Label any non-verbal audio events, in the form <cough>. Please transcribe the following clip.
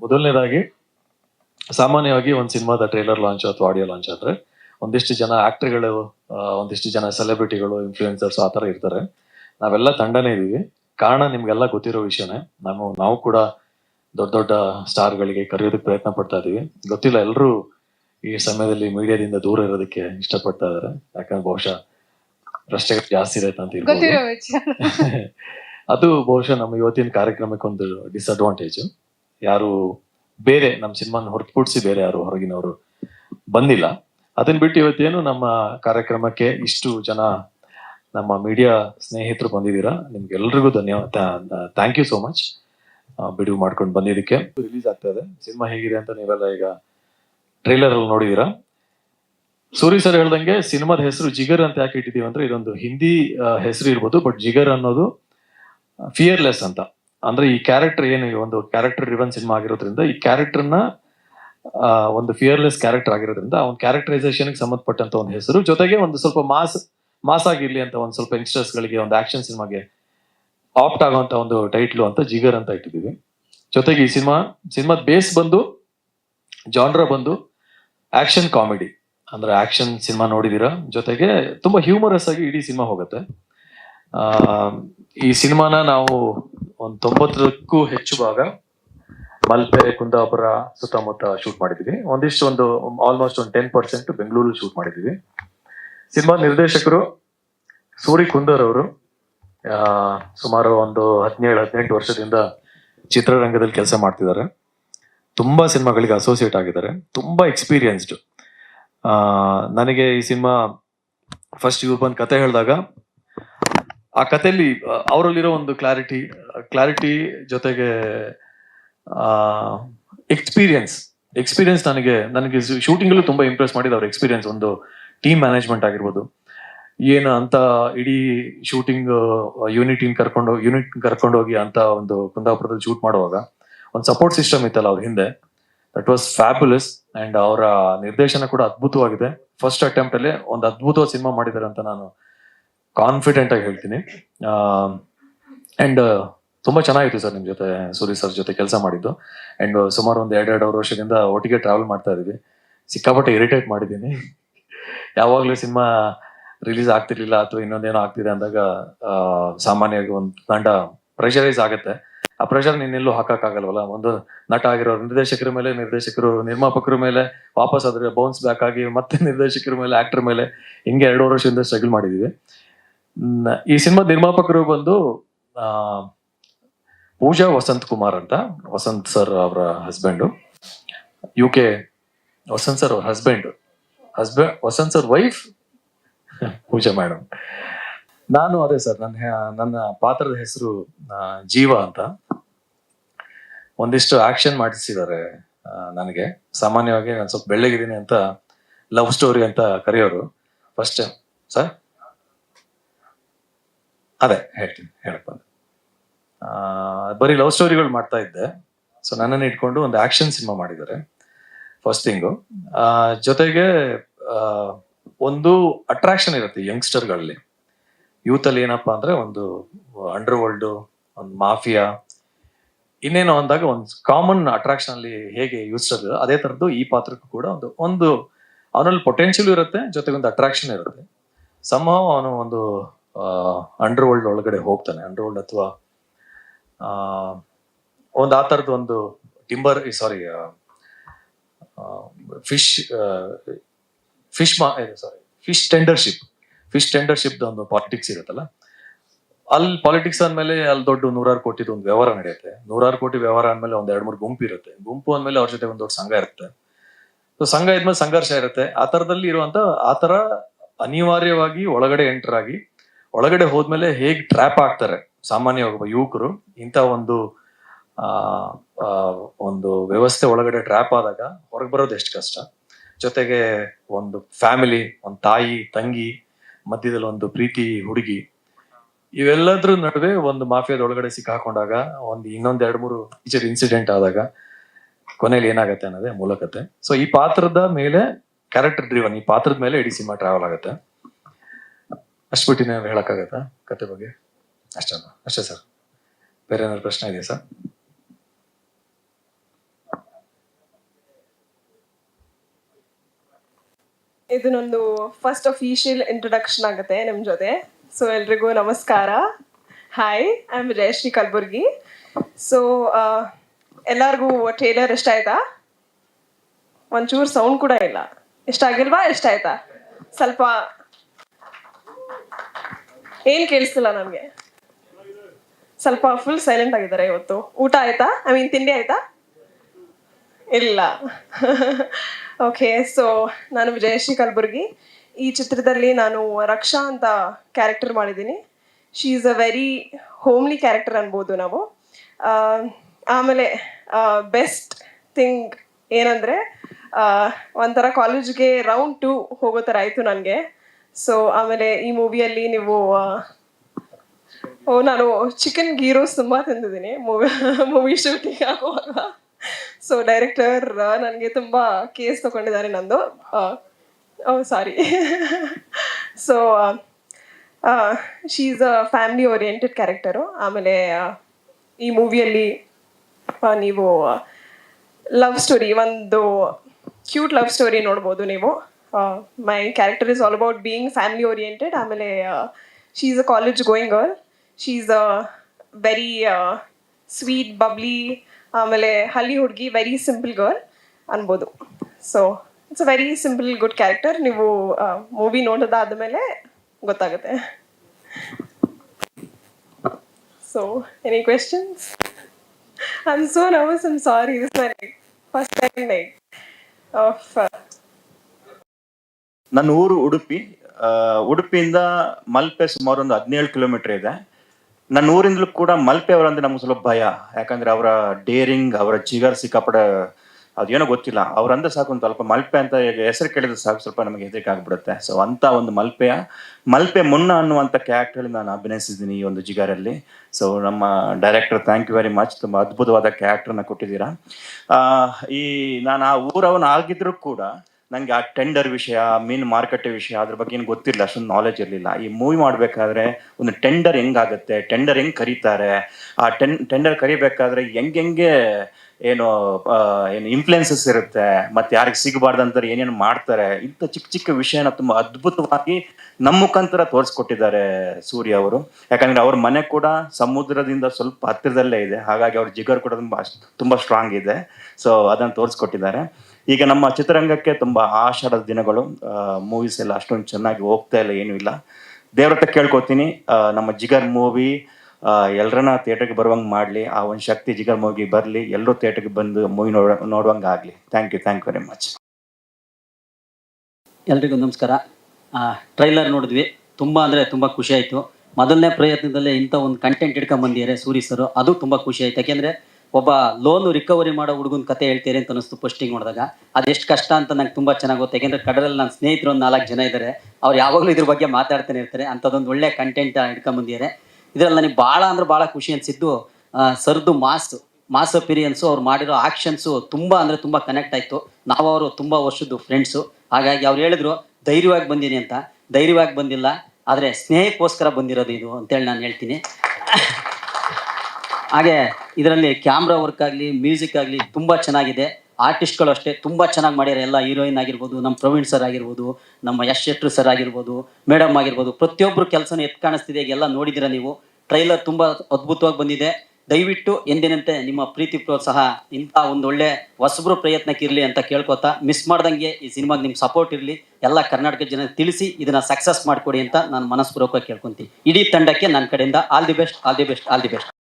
ಮೊದಲನೇದಾಗಿ ಸಾಮಾನ್ಯವಾಗಿ ಒಂದು ಸಿನಿಮಾದ ಟ್ರೇಲರ್ ಲಾಂಚ್ ಅಥವಾ ಆಡಿಯೋ ಲಾಂಚ್ ಆದ್ರೆ ಒಂದಿಷ್ಟು ಜನ ಆಕ್ಟರ್ಗಳು ಒಂದಿಷ್ಟು ಜನ ಸೆಲೆಬ್ರಿಟಿಗಳು ಇನ್ಫ್ಲೂಯೆನ್ಸರ್ಸ್ ಆ ಥರ ಇರ್ತಾರೆ. ನಾವೆಲ್ಲ ತಂಡನೇ ಇದೀವಿ. ಕಾರಣ ನಿಮಗೆಲ್ಲ ಗೊತ್ತಿರೋ ವಿಷಯನೇ ನಾವು ನಾವು ಕೂಡ ದೊಡ್ಡ ದೊಡ್ಡ ಸ್ಟಾರ್ಗಳಿಗೆ ಕರೆಯೋದಕ್ಕೆ ಪ್ರಯತ್ನ ಪಡ್ತಾ ಇದೀವಿ. ಗೊತ್ತಿಲ್ಲ ಎಲ್ಲರೂ ಈ ಸಮಯದಲ್ಲಿ ಮೀಡಿಯಾದಿಂದ ದೂರ ಇರೋದಕ್ಕೆ ಇಷ್ಟಪಡ್ತಾ ಇದಾರೆ. ಯಾಕಂದ್ರೆ ಬಹುಶಃ ಭ್ರಷ್ಟಾಚಾರ ಜಾಸ್ತಿ ಇರತ್ತೆ ಅಂತ ಇರ್ಬೋದು. <laughs> ಅದು ಬಹುಶಃ ನಮ್ಮ ಇವತ್ತಿನ ಕಾರ್ಯಕ್ರಮಕ್ಕೆ ಒಂದು ಡಿಸ್ಅಡ್ವಾಂಟೇಜ್ ಯಾರು ಬೇರೆ ನಮ್ಮ ಸಿನಿಮಾನ ಹೊರತುಪಡಿಸಿ ಬೇರೆ ಯಾರು ಹೊರಗಿನವರು ಬಂದಿಲ್ಲ. ಅದನ್ನ ಬಿಟ್ಟು ಇವತ್ತೇನು ನಮ್ಮ ಕಾರ್ಯಕ್ರಮಕ್ಕೆ ಇಷ್ಟು ಜನ ನಮ್ಮ ಮೀಡಿಯಾ ಸ್ನೇಹಿತರು ಬಂದಿದ್ದೀರಾ? ನಿಮ್ಗೆಲ್ರಿಗೂ ಧನ್ಯವಾದ ಥ್ಯಾಂಕ್ ಯು ಸೋ ಮಚ್ ಬಿಡುವು ಮಾಡ್ಕೊಂಡು ಬಂದಿದ್ದಕ್ಕೆ. ರಿಲೀಸ್ ಆಗ್ತಾ ಇದೆ. ಸಿನಿಮಾ ಹೇಗಿದೆ ಅಂತ ನೀವೆಲ್ಲ ಈಗ ಟ್ರೈಲರ್ ಅಲ್ಲಿ ನೋಡಿದೀರಾ ಸೂರಿ ಸರ್ ಹೇಳ್ದಂಗೆ ಸಿನಿಮಾದ ಹೆಸರು ಜಿಗರ್ ಅಂತ ಯಾಕೆ ಇಟ್ಟಿದೀವಿ ಅಂದ್ರೆ ಇದೊಂದು ಹಿಂದಿ ಹೆಸರು ಇರ್ಬೋದು, ಬಟ್ ಜಿಗರ್ ಅನ್ನೋದು ಫಿಯರ್ಲೆಸ್ ಅಂತ. ಅಂದ್ರೆ ಈ ಕ್ಯಾರೆಕ್ಟರ್ ಏನು ಒಂದು ಕ್ಯಾರೆಕ್ಟರ್ ರಿವನ್ ಸಿನಿಮಾ ಆಗಿರೋದ್ರಿಂದ, ಈ ಕ್ಯಾರೆಕ್ಟರ್ನ ಒಂದು ಫಿಯರ್ಲೆಸ್ ಕ್ಯಾರೆಕ್ಟರ್ ಆಗಿರೋದ್ರಿಂದ ಅವ್ನ ಕ್ಯಾರೆಕ್ಟರೈಸೇಷನ್ ಸಂಬಂಧಪಟ್ಟಂತ ಒಂದು ಹೆಸರು. ಜೊತೆಗೆ ಒಂದು ಸ್ವಲ್ಪ ಮಾಸ್ ಮಾಸ್ ಆಗಿರ್ಲಿ ಅಂತ ಒಂದು ಸ್ವಲ್ಪ ಯಂಗ್ಸ್ಟರ್ಸ್ ಗಳಿಗೆ ಒಂದು ಆಕ್ಷನ್ ಸಿನಿಮಾಗೆ ಆಪ್ಟ್ ಆಗುವಂತ ಒಂದು ಟೈಟ್ಲು ಅಂತ ಜಿಗರ್ ಅಂತ ಇಟ್ಟಿದ್ದೀವಿ. ಜೊತೆಗೆ ಈ ಸಿನಿಮಾ ಸಿನಿಮಾದ ಬೇಸ್ ಬಂದು ಜಾನ್ರ ಬಂದು ಆಕ್ಷನ್ ಕಾಮಿಡಿ ಅಂದ್ರೆ ಆಕ್ಷನ್ ಸಿನಿಮಾ ನೋಡಿದೀರಾ? ಜೊತೆಗೆ ತುಂಬಾ ಹ್ಯೂಮರಸ್ ಆಗಿ ಇಡೀ ಸಿನಿಮಾ ಹೋಗುತ್ತೆ. ಈ ಸಿನಿಮಾನ ನಾವು ಒಂದು ತೊಂಬತ್ತಕ್ಕೂ ಹೆಚ್ಚು ಭಾಗ ಮಲ್ಪೆ ಕುಂದಾಪುರ ಸುತ್ತಮುತ್ತ ಶೂಟ್ ಮಾಡಿದೀವಿ ಒಂದಿಷ್ಟು ಒಂದು ಆಲ್ಮೋಸ್ಟ್ ಒಂದು ಟೆನ್ ಪರ್ಸೆಂಟ್ ಬೆಂಗಳೂರು ಶೂಟ್ ಮಾಡಿದೀವಿ ಸಿನಿಮಾ ನಿರ್ದೇಶಕರು ಸೂರಿ ಕುಂದರ್ ಅವರು ಸುಮಾರು ಒಂದು ಹದಿನೇಳು, ಹದಿನೆಂಟು ವರ್ಷದಿಂದ ಚಿತ್ರರಂಗದಲ್ಲಿ ಕೆಲಸ ಮಾಡ್ತಿದ್ದಾರೆ. ತುಂಬಾ ಸಿನಿಮಾಗಳಿಗೆ ಅಸೋಸಿಯೇಟ್ ಆಗಿದ್ದಾರೆ. ತುಂಬಾ ಎಕ್ಸ್ಪೀರಿಯನ್ಸ್ಡ್ ನನಗೆ ಈ ಸಿನಿಮಾ ಫಸ್ಟ್ ಇವ್ರು ಬಂದು ಕತೆ ಹೇಳಿದಾಗ ಆ ಕಥೆಯಲ್ಲಿ ಅವರಲ್ಲಿರೋ ಒಂದು ಕ್ಲಾರಿಟಿ ಕ್ಲಾರಿಟಿ ಜೊತೆಗೆ ಎಕ್ಸ್ಪೀರಿಯನ್ಸ್ ಎಕ್ಸ್ಪೀರಿಯನ್ಸ್ ನನಗೆ ನನಗೆ ಶೂಟಿಂಗ್ ಅಲ್ಲೂ ತುಂಬಾ ಇಂಪ್ರೆಸ್ ಮಾಡಿದ ಅವ್ರ ಎಕ್ಸ್ಪೀರಿಯನ್ಸ್ ಒಂದು ಟೀಮ್ ಮ್ಯಾನೇಜ್ಮೆಂಟ್ ಆಗಿರ್ಬೋದು. ಏನು ಅಂತ ಇಡೀ ಶೂಟಿಂಗ್ ಯೂನಿಟಿನ್ ಕರ್ಕೊಂಡು ಯೂನಿಟ್ ಕರ್ಕೊಂಡೋಗಿ ಅಂತ ಒಂದು ಕುಂದಾಪುರದಲ್ಲಿ ಶೂಟ್ ಮಾಡುವಾಗ, ಒಂದು ಸಪೋರ್ಟ್ ಸಿಸ್ಟಮ್ ಇತ್ತಲ್ಲ ಅವ್ರ ಹಿಂದೆ. ದಟ್ ವಾಸ್ ಫ್ಯಾಬುಲಸ್ ಅಂಡ್ ಅವರ ನಿರ್ದೇಶನ ಕೂಡ ಅದ್ಭುತವಾಗಿದೆ. ಫಸ್ಟ್ ಅಟೆಂಪ್ಟ್ ಅಲ್ಲಿ ಒಂದು ಅದ್ಭುತವಾದ ಸಿನಿಮಾ ಮಾಡಿದ್ದಾರೆ ಅಂತ ನಾನು ಕಾನ್ಫಿಡೆಂಟ್ ಆಗಿ ಹೇಳ್ತೀನಿ. ಅಂಡ್ ತುಂಬಾ ಚೆನ್ನಾಗಿತ್ತು ಸರ್ ನಿಮ್ ಜೊತೆ, ಸೂರಿ ಸರ್ ಜೊತೆ ಕೆಲಸ ಮಾಡಿದ್ದು. ಅಂಡ್ ಸುಮಾರು ಒಂದು ಎರಡು ವರ್ಷದಿಂದ ಒಟ್ಟಿಗೆ ಟ್ರಾವೆಲ್ ಮಾಡ್ತಾ ಇದೀವಿ ಸಿಕ್ಕಾಪಟ್ಟೆ ಇರಿಟೇಟ್ ಮಾಡಿದ್ದೀನಿ. ಯಾವಾಗಲೂ ಸಿನಿಮಾ ರಿಲೀಸ್ ಆಗ್ತಿರ್ಲಿಲ್ಲ ಅಥವಾ ಇನ್ನೊಂದೇನೋ ಆಗ್ತಿದೆ ಅಂದಾಗ ಸಾಮಾನ್ಯವಾಗಿ ಒಂದು ತಂಡ ಪ್ರೆಷರೈಸ್ ಆಗುತ್ತೆ. ಆ ಪ್ರೆಷರ್ ನೀನೆಲ್ಲೂ ಹಾಕಕ್ಕಾಗಲ್ವಲ್ಲ? ಒಂದು ನಟ ಆಗಿರೋ ನಿರ್ದೇಶಕರ ಮೇಲೆ, ನಿರ್ದೇಶಕರು, ನಿರ್ಮಾಪಕರ ಮೇಲೆ, ವಾಪಸ್ ಆದ್ರೆ ಬೌನ್ಸ್ ಬ್ಯಾಕ್ ಆಗಿ ಮತ್ತೆ ನಿರ್ದೇಶಕರ ಮೇಲೆ ಆಕ್ಟರ್ ಮೇಲೆ ಹಿಂಗೆ ಎರಡು ವರ್ಷದಿಂದ ಸ್ಟ್ರಗಲ್ ಮಾಡಿದೀವಿ ಈ ಸಿನಿಮಾ ನಿರ್ಮಾಪಕರು ಬಂದು ಪೂಜಾ ವಸಂತ್ ಕುಮಾರ್ ಅಂತ, ವಸಂತ್ ಸರ್ ಅವರ husband U K Vasanth sir ಅವ್ರ husband husband Vasanth sir wife Pooja madam ನಾನು ಅದೇ ಸರ್, ನನ್ನ ನನ್ನ ಪಾತ್ರದ ಹೆಸರು ಜೀವ ಅಂತ. ಒಂದಿಷ್ಟು ಆಕ್ಷನ್ ಮಾಡಿಸಿದ್ದಾರೆ ನನಗೆ. ಸಾಮಾನ್ಯವಾಗಿ ನಾನು ಸ್ವಲ್ಪ ಬೆಳ್ಳಗಿದ್ದೀನಿ ಅಂತ ಲವ್ ಸ್ಟೋರಿ ಅಂತ ಕರೆಯೋರು. First sir? ಅದೇ. ಹೇಳ್ತೀನಿ ಹೇಳಕ್ ಆ, ಬರೀ ಲವ್ ಸ್ಟೋರಿಗಳು ಮಾಡ್ತಾ ಇದ್ದೆ. ಸೊ ನನ್ನನ್ನು ಇಟ್ಕೊಂಡು ಒಂದು ಆಕ್ಷನ್ ಸಿನಿಮಾ ಮಾಡಿದ್ದಾರೆ. ಫಸ್ಟ್ ಥಿಂಗು ಜೊತೆಗೆ ಒಂದು ಅಟ್ರಾಕ್ಷನ್ ಇರುತ್ತೆ ಯಂಗ್ಸ್ಟರ್ಗಳಲ್ಲಿ ಯೂತ್ ಅಲ್ಲಿ ಏನಪ್ಪಾ ಅಂದ್ರೆ ಒಂದು ಅಂಡರ್ ವರ್ಲ್ಡ್ ಒಂದು ಮಾಫಿಯಾ ಇನ್ನೇನೋ ಅಂದಾಗ ಒಂದು ಕಾಮನ್ ಅಟ್ರಾಕ್ಷನ್ ಅಲ್ಲಿ ಹೇಗೆ ಯೂಸ್ಟರ್ ಅದೇ ತರದ್ದು ಈ ಪಾತ್ರಕ್ಕೂ ಕೂಡ ಒಂದು ಒಂದು ಅವನಲ್ಲಿ ಪೊಟೆನ್ಷಿಯಲ್ ಇರುತ್ತೆ ಜೊತೆಗೆ ಒಂದು ಅಟ್ರಾಕ್ಷನ್ ಇರುತ್ತೆ. ಸಮ ಅವನು ಒಂದು ಅಂಡರ್ ವರ್ಲ್ಡ್ ಒಳಗಡೆ ಹೋಗ್ತಾನೆ. ಅಂಡರ್ ವರ್ಲ್ಡ್ ಅಥವಾ ಒಂದು ಆ ಥರದ ಒಂದು ಟಿಂಬರ್ ಸಾರಿ ಫಿಶ್ ಫಿಶ್ ಮಾ ಸಾರಿ ಫಿಶ್ ಟೆಂಡರ್ಶಿಪ್ ಫಿಶ್ ಟೆಂಡರ್ಶಿಪ್ ಒಂದು ಪಾಲಿಟಿಕ್ಸ್ ಇರುತ್ತಲ್ಲ. ಅಲ್ಲಿ ಪಾಲಿಟಿಕ್ಸ್ ಅಂದ್ಮೇಲೆ ಅಲ್ಲಿ ದೊಡ್ಡ ನೂರಾರು ಕೋಟಿದು ಒಂದು ವ್ಯವಹಾರ ನಡೆಯುತ್ತೆ. ನೂರಾರು ಕೋಟಿ ವ್ಯವಹಾರ ಅಂದ್ಮೇಲೆ ಒಂದ್ ಎರಡು ಮೂರು ಗುಂಪು ಇರುತ್ತೆ. ಗುಂಪು ಅಂದ್ಮೇಲೆ ಅವ್ರ ಜೊತೆ ಒಂದು ದೊಡ್ಡ ಸಂಘ ಇರುತ್ತೆ. ಸೊ ಸಂಘ ಇದ್ಮೇಲೆ ಸಂಘರ್ಷ ಇರುತ್ತೆ. ಆ ತರದಲ್ಲಿ ಇರುವಂತ ಆ ಥರ ಅನಿವಾರ್ಯವಾಗಿ ಒಳಗಡೆ ಎಂಟರ್ ಆಗಿ ಒಳಗಡೆ ಹೋದ್ಮೇಲೆ ಹೇಗೆ ಟ್ರ್ಯಾಪ್ ಆಗ್ತಾರೆ ಸಾಮಾನ್ಯವಾಗಿ ಯುವಕರು, ಇಂಥ ಒಂದು ಒಂದು ವ್ಯವಸ್ಥೆ ಒಳಗಡೆ ಟ್ರ್ಯಾಪ್ ಆದಾಗ ಹೊರಗೆ ಬರೋದು ಎಷ್ಟು ಕಷ್ಟ. ಜೊತೆಗೆ ಒಂದು ಫ್ಯಾಮಿಲಿ ಒಂದು ತಾಯಿ, ತಂಗಿ, ಮಧ್ಯದಲ್ಲಿ ಒಂದು ಪ್ರೀತಿ, ಹುಡುಗಿ, ಇವೆಲ್ಲದ್ರ ನಡುವೆ ಒಂದು ಮಾಫಿಯಾದ ಒಳಗಡೆ ಸಿಕ್ಕಾಕೊಂಡಾಗ, ಒಂದು ಇನ್ನೊಂದ್ ಎರಡು ಮೂರು ಟೀಚರ್ ಇನ್ಸಿಡೆಂಟ್ ಆದಾಗ ಕೊನೆಯಲ್ಲಿ ಏನಾಗತ್ತೆ ಅನ್ನೋದೇ ಮೂಲಕತೆ ಸೊ ಈ ಪಾತ್ರದ ಮೇಲೆ ಕ್ಯಾರೆಕ್ಟರ್ ಡ್ರಿವನ್ ಈ ಪಾತ್ರದ ಮೇಲೆ ಇಡೀ ಸಿನಿಮಾ ಟ್ರಾವೆಲ್ ಆಗುತ್ತೆ. ಅಷ್ಟು ಬಿಟ್ಟಿನ ಹೇಳಕ್ಕಾಗತ್ತಾ ಕತೆ ಬಗ್ಗೆ? ಅಷ್ಟೇ ಅಷ್ಟೇ ಸರ್. ಬೇರೆ ಏನಾದ್ರು ಪ್ರಶ್ನೆ ಇದೆಯಾ ಸರ್? ಇದನ್ನೊಂದು ಫಸ್ಟ್ ಅಫಿಷಿಯಲ್ ಇಂಟ್ರೊಡಕ್ಷನ್ ಆಗುತ್ತೆ ನಿಮ್ಮ ಜೊತೆ. ಸೊ ಎಲ್ರಿಗೂ ನಮಸ್ಕಾರ. Hi I am Jayashree Kalaburgi so ಎಲ್ಲರಿಗೂ ಟೇಲರ್ ಇಷ್ಟ ಆಯ್ತಾ? ಒಂಚೂರು ಸೌಂಡ್ ಕೂಡ ಇಲ್ಲ. ಇಷ್ಟ ಆಗಿಲ್ವಾ? ಇಷ್ಟ ಆಯ್ತಾ? ಸ್ವಲ್ಪ ಏನ್ ಕೇಳಿಸ್ತಿಲ್ಲ ನನಗೆ ಸ್ವಲ್ಪ ಫುಲ್ ಸೈಲೆಂಟ್ ಆಗಿದ್ದಾರೆ ಇವತ್ತು. ಊಟ ಆಯ್ತಾ? ಐ ಮೀನ್ ತಿಂಡಿ ಆಯ್ತಾ? ಇಲ್ಲ. <laughs> ಓಕೆ ಸೊ ನಾನು ವಿಜಯಶ್ರೀ ಕಲಬುರ್ಗಿ ಈ ಚಿತ್ರದಲ್ಲಿ ನಾನು ರಕ್ಷಾ ಅಂತ ಕ್ಯಾರೆಕ್ಟರ್ ಮಾಡಿದ್ದೀನಿ. She is a very homely character ಅನ್ಬೋದು ನಾವು. ಆಮೇಲೆ ಬೆಸ್ಟ್ ಥಿಂಗ್ ಏನಂದರೆ ಒಂಥರ ಕಾಲೇಜ್ಗೆ ರೌಂಡ್ ಟು ಹೋಗೋ ಥರ ಆಯಿತು ನನಗೆ. ಸೊ ಆಮೇಲೆ ಈ ಮೂವಿಯಲ್ಲಿ ನೀವು ಓ, ನಾನು ಚಿಕನ್ ಗೀರೋಸ್ ತುಂಬ ತಿಂದಿದ್ದೀನಿ. ಮೂವಿ ಮೂವಿ ಶೂಟಿಂಗ್ ಆಗುವಾಗ. ಸೊ ಡೈರೆಕ್ಟರ್ ನನಗೆ ತುಂಬಾ ಕೇಸ್ ತಗೊಂಡಿದ್ದಾರೆ ನಂದು. ಓ sorry so she is a family oriented character ಆಮೇಲೆ ಈ ಮೂವಿಯಲ್ಲಿ ನೀವು ಲವ್ ಸ್ಟೋರಿ ಒಂದು ಕ್ಯೂಟ್ ಲವ್ ಸ್ಟೋರಿ ನೋಡ್ಬೋದು ನೀವು. My character is all about being family oriented ಆಮೇಲೆ she is a college going girl she is a very sweet bubbly ಆಮೇಲೆ ಹಳ್ಳಿ ಹುಡುಗಿ ವೆರಿ ಸಿಂಪಲ್ ಗರ್ಲ್ ಅನ್ಬೋದು. So it's a very simple good character ನೀವು movie ನೋಡೋದಾದ್ಮೇಲೆ ಗೊತ್ತಾಗುತ್ತೆ. So any questions I am so nervous I'm sorry this my first time like of ನನ್ನ ಊರು ಉಡುಪಿ. ಉಡುಪಿಯಿಂದ ಮಲ್ಪೆ ಸುಮಾರು ಒಂದು ಹದಿನೇಳು ಕಿಲೋಮೀಟರ್ ಇದೆ. ನನ್ನ ಊರಿಂದಲೂ ಕೂಡ ಮಲ್ಪೆ ಅವರಂದ್ರೆ ನಮ್ಗೆ ಸ್ವಲ್ಪ ಭಯ. ಯಾಕಂದ್ರೆ ಅವರ ಡೇರಿಂಗ್, ಅವರ ಜಿಗರ್ ಸಿಕ್ಕಾಪಡೆ ಅದೇನೋ ಗೊತ್ತಿಲ್ಲ. ಅವ್ರಂದ್ರೆ ಸಾಕು ಒಂದು ಸ್ವಲ್ಪ ಮಲ್ಪೆ ಅಂತ ಹೆಸರು ಕೇಳಿದ್ರೆ ಸಾಕು, ಸ್ವಲ್ಪ ನಮಗೆ ಹೆದರಿಕೆ ಆಗ್ಬಿಡುತ್ತೆ. ಸೊ ಅಂತ ಒಂದು ಮಲ್ಪೆಯ, ಮಲ್ಪೆ ಮುನ್ನ ಅನ್ನುವಂಥ ಕ್ಯಾರೆಕ್ಟರ್ ನಾನು ಅಭಿನಯಿಸಿದ್ದೀನಿ ಈ ಒಂದು ಜಿಗರಲ್ಲಿ. ಸೊ ನಮ್ಮ director thank you very much ತುಂಬ ಅದ್ಭುತವಾದ ಕ್ಯಾರೆಕ್ಟರ್ನ ಕೊಟ್ಟಿದ್ದೀರಾ. ಈ, ನಾನು ಆ ಊರವನು ಆಗಿದ್ರು ಕೂಡ ನಂಗೆ ಆ ಟೆಂಡರ್ ವಿಷಯ ಮೀನು ಮಾರುಕಟ್ಟೆ ವಿಷಯ ಅದ್ರ ಬಗ್ಗೆ ಏನು ಗೊತ್ತಿರಲಿಲ್ಲ, ಅಷ್ಟೊಂದು ನಾಲೆಜ್ ಇರಲಿಲ್ಲ. ಈ ಮೂವಿ ಮಾಡಬೇಕಾದ್ರೆ ಒಂದು ಟೆಂಡರ್ ಹೆಂಗಾಗುತ್ತೆ ಟೆಂಡರ್ ಹೆಂಗ್ ಕರೀತಾರೆ, ಆ ಟೆನ್ ಟೆಂಡರ್ ಕರಿಬೇಕಾದ್ರೆ ಹೆಂಗೆಂಗೆ ಏನು ಏನು ಇನ್ಫ್ಲುಯೆನ್ಸಸ್ ಇರುತ್ತೆ, ಮತ್ತೆ ಯಾರಿಗೆ ಸಿಗಬಾರ್ದಂತಾರೆ ಏನೇನು ಮಾಡ್ತಾರೆ, ಇಂಥ ಚಿಕ್ಕ ಚಿಕ್ಕ ವಿಷಯನ ತುಂಬ ಅದ್ಭುತವಾಗಿ ನಮ್ಮ ಮುಖಾಂತರ ತೋರಿಸ್ಕೊಟ್ಟಿದ್ದಾರೆ ಸೂರ್ಯ ಅವರು. ಯಾಕಂದ್ರೆ ಅವ್ರ ಮನೆ ಕೂಡ ಸಮುದ್ರದಿಂದ ಸ್ವಲ್ಪ ಹತ್ತಿರದಲ್ಲೇ ಇದೆ, ಹಾಗಾಗಿ ಅವ್ರ ಜಿಗರ್ ಕೂಡ ತುಂಬಾ ತುಂಬ ಸ್ಟ್ರಾಂಗ್ ಇದೆ. ಸೊ ಅದನ್ನು ತೋರಿಸ್ಕೊಟ್ಟಿದ್ದಾರೆ. ಈಗ ನಮ್ಮ ಚಿತ್ರರಂಗಕ್ಕೆ ತುಂಬಾ ಆಷಾಢದ ದಿನಗಳು ಮೂವೀಸ್ ಎಲ್ಲ ಅಷ್ಟೊಂದು ಚೆನ್ನಾಗಿ ಹೋಗ್ತಾ ಇಲ್ಲ, ಏನೂ ಇಲ್ಲ. ದೇವ್ರತ್ರ ಕೇಳ್ಕೊತೀನಿ ನಮ್ಮ ಜಿಗರ್ ಮೂವಿ ಎಲ್ಲರನ್ನ ಥಿಯೇಟರ್ಗೆ ಬರುವಂಗೆ ಮಾಡಲಿ, ಆ ಒಂದು ಶಕ್ತಿ ಜಿಗರ್ ಮೂವಿಗೆ ಬರಲಿ ಎಲ್ಲರೂ ಥಿಯೇಟರ್ಗೆ ಬಂದು ಮೂವಿ ನೋಡ, ನೋಡುವಂಗೆ ಆಗಲಿ. Thank you thank you very much ಎಲ್ರಿಗೂ ನಮಸ್ಕಾರ. ಟ್ರೈಲರ್ ನೋಡಿದ್ವಿ. ತುಂಬ ಅಂದರೆ ತುಂಬ ಖುಷಿ ಆಯಿತು. ಮೊದಲನೇ ಪ್ರಯತ್ನದಲ್ಲೇ ಇಂಥ ಒಂದು ಕಂಟೆಂಟ್ ಇಟ್ಕೊಂಡ್ಬಂದಿದ್ದಾರೆ ಸೂರಿ ಸರ್. ಅದು ತುಂಬ ಖುಷಿ ಆಯ್ತು. ಯಾಕೆಂದರೆ ಒಬ್ಬ ಲೋನು ರಿಕವರಿ ಮಾಡೋ ಹುಡುಗನ ಕತೆ ಹೇಳ್ತೀರಿ ಅಂತ ಅನಿಸ್ತು ಪೋಸ್ಟಿಂಗ್ ನೋಡಿದಾಗ. ಅದು ಎಷ್ಟು ಕಷ್ಟ ಅಂತ ನಂಗೆ ತುಂಬ ಚೆನ್ನಾಗಿ ಗೊತ್ತು. ಯಾಕೆಂದರೆ ಕಡಲಲ್ಲಿ ನನ್ನ ಸ್ನೇಹಿತರು ಒಂದು ನಾಲ್ಕು ಜನ ಇದ್ದಾರೆ ಅವ್ರು ಯಾವಾಗಲೂ ಇದ್ರ ಬಗ್ಗೆ ಮಾತಾಡ್ತಾನೆ ಇರ್ತಾರೆ. ಅಂಥದ್ದೊಂದು ಒಳ್ಳೆ ಕಂಟೆಂಟ್ ಹಿಡ್ಕೊಂಬಂದಿದ್ದಾರೆ ಇದರಲ್ಲಿ ನನಗೆ ಭಾಳ ಅಂದ್ರೆ ಭಾಳ ಖುಷಿ ಅನಿಸಿದ್ದು ಸರ್ದು ಮಾಸ್ ಮಾಸ್ ಅಪಿರಿಯನ್ಸು ಅವ್ರು ಮಾಡಿರೋ ಆಕ್ಷನ್ಸು ತುಂಬ ಅಂದರೆ ತುಂಬ ಕನೆಕ್ಟ್ ಆಯಿತು. ನಾವು ಅವರು ತುಂಬ ವರ್ಷದ್ದು ಫ್ರೆಂಡ್ಸು ಹಾಗಾಗಿ ಅವ್ರು ಹೇಳಿದ್ರು, ಧೈರ್ಯವಾಗಿ ಬಂದೀನಿ ಅಂತ. ಧೈರ್ಯವಾಗಿ ಬಂದಿಲ್ಲ, ಆದರೆ ಸ್ನೇಹಕ್ಕೋಸ್ಕರ ಬಂದಿರೋದು ಇದು ಅಂತೇಳಿ ನಾನು ಹೇಳ್ತೀನಿ. ಹಾಗೆ ಇದರಲ್ಲಿ ಕ್ಯಾಮ್ರಾ ವರ್ಕ್ ಆಗಲಿ ಮ್ಯೂಸಿಕ್ ಆಗಲಿ ತುಂಬ ಚೆನ್ನಾಗಿದೆ. ಆರ್ಟಿಸ್ಟ್ಗಳು ಅಷ್ಟೇ ತುಂಬ ಚೆನ್ನಾಗಿ ಮಾಡ್ಯಾರ ಎಲ್ಲ ಹೀರೋಯಿನ್ ಆಗಿರ್ಬೋದು ನಮ್ಮ ಪ್ರವೀಣ್ ಸರ್ ಆಗಿರ್ಬೋದು, ನಮ್ಮ ಯಶ್ ಶೆಟ್ರು ಸರ್ ಆಗಿರ್ಬೋದು ಮೇಡಮ್ ಆಗಿರ್ಬೋದು ಪ್ರತಿಯೊಬ್ಬರು ಕೆಲಸನ ಎತ್ ಕಾಣಿಸ್ತಿದೆ ಎಲ್ಲ ನೋಡಿದಿರ ನೀವು? ಟ್ರೈಲರ್ ತುಂಬ ಅದ್ಭುತವಾಗಿ ಬಂದಿದೆ. ದಯವಿಟ್ಟು ಎಂದಿನಂತೆ ನಿಮ್ಮ ಪ್ರೀತಿ, ಪ್ರೋತ್ಸಾಹ, ಇಂಥ ಒಂದು ಒಳ್ಳೆ ಹೊಸಬ್ರು ಪ್ರಯತ್ನಕ್ಕೆ ಇರಲಿ ಅಂತ ಕೇಳ್ಕೊತಾ ಮಿಸ್ ಮಾಡ್ದಂಗೆ ಈ ಸಿನಿಮಾಗೆ ನಿಮ್ಮ ಸಪೋರ್ಟ್ ಇರಲಿ, ಎಲ್ಲ ಕರ್ನಾಟಕ ಜನ ತಿಳಿಸಿ ಇದನ್ನ ಸಕ್ಸಸ್ ಮಾಡಿಕೊಡಿ ಅಂತ ನಾನು ಮನಸ್ಪೂರ್ವಕವಾಗಿ ಕೇಳ್ಕೊಂತೀನಿ. ಇಡೀ ತಂಡಕ್ಕೆ ನನ್ನ ಕಡೆಯಿಂದ all the best all the best all the best